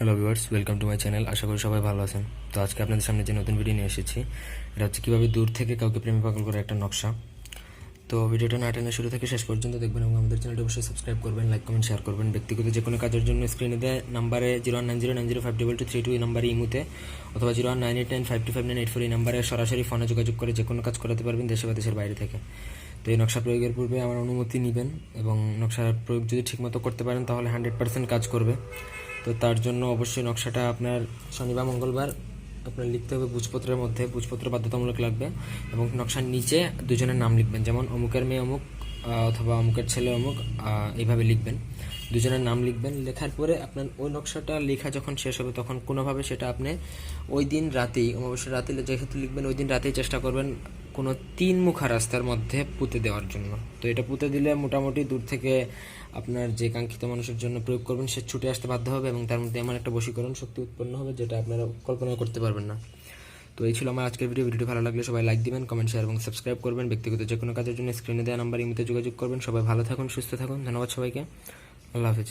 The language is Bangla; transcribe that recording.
Hello viewers welcome to my channel আশা করি সবাই ভালো আছেন। তো আজকে আপনাদের সামনে যে নতুন ভিডিও নিয়ে এসেছি, এটা হচ্ছে কীভাবে দূর থেকে কাউকে প্রেমে পাগল করে একটা নকশা। তো ভিডিওটা না টেনে শুরু থেকে শেষ পর্যন্ত দেখবেন এবং আমাদের চ্যানেলটি অবশ্যই সাবস্ক্রাইব করবেন লাইক কমেন্ট শেয়ার করবেন। ব্যক্তিগত যে কোনো কাজের জন্য স্ক্রিনে দেয় নাম্বারে zero nine zero nine zero five double two three two এই নাম্বারে ইমুতে, অথবা zero nine eight nine five two five nine eight four এই নাম্বারে সরাসরি ফোনে যোগাযোগ করে যে কোনো কাজ করাতে পারবেন দেশে বা দেশের বাইরে থেকে। তো এই নকশা প্রয়োগের পূর্বে আমার অনুমতি নেবেন এবং নকশার প্রয়োগ যদি ঠিকমতো করতে পারেন তাহলে হান্ড্রেড পার্সেন্ট কাজ করবে। তো তার জন্য অবশ্যই নকশাটা আপনার শনিবার মঙ্গলবার আপনার লিখতে হবে বুঝপত্রের মধ্যে, বুঝপত্র বাধ্যতামূলক লাগবে এবং নকশার নিচে দুজনের নাম লিখবেন। যেমন অমুকের মেয়ে অমুক অথবা অমুকের ছেলে অমুক এইভাবে লিখবেন। দুজনের নাম লিখবেন। লেখার পরে আপনার ওই নকশাটা লেখা যখন শেষ হবে, তখন কোনোভাবে সেটা আপনি ওই দিন রাতেই, অমাবস্যার রাতে যেহেতু লিখবেন, ওই দিন রাতেই চেষ্টা করবেন কোনো তিন মুখা রাস্তার মধ্যে পুঁতে দেওয়ার জন্য। তো এটা পুঁতে দিলে মোটামুটি দূর থেকে আপনার যে কাঙ্ক্ষিত মানুষের জন্য প্রয়োগ করবেন, সে ছুটে আসতে বাধ্য হবে এবং তার মধ্যে এমন একটা বশীকরণ শক্তি উৎপন্ন হবে যেটা আপনারা কল্পনা করতে পারবেন না। তো এই ছিল আমার আজকের ভিডিও ভিডিওটি ভালো লাগলে সবাই লাইক দিবেন কমেন্ট শেয়ার এবং সাবস্ক্রাইব করবেন। ব্যক্তিগত যে কোনো কাজের জন্য স্ক্রিনে দেওয়া নাম্বার ইমিতে যোগাযোগ করবেন। সবাই ভালো থাকুন, সুস্থ থাকুন। ধন্যবাদ সবাইকে। আল্লাহ হাফিজ।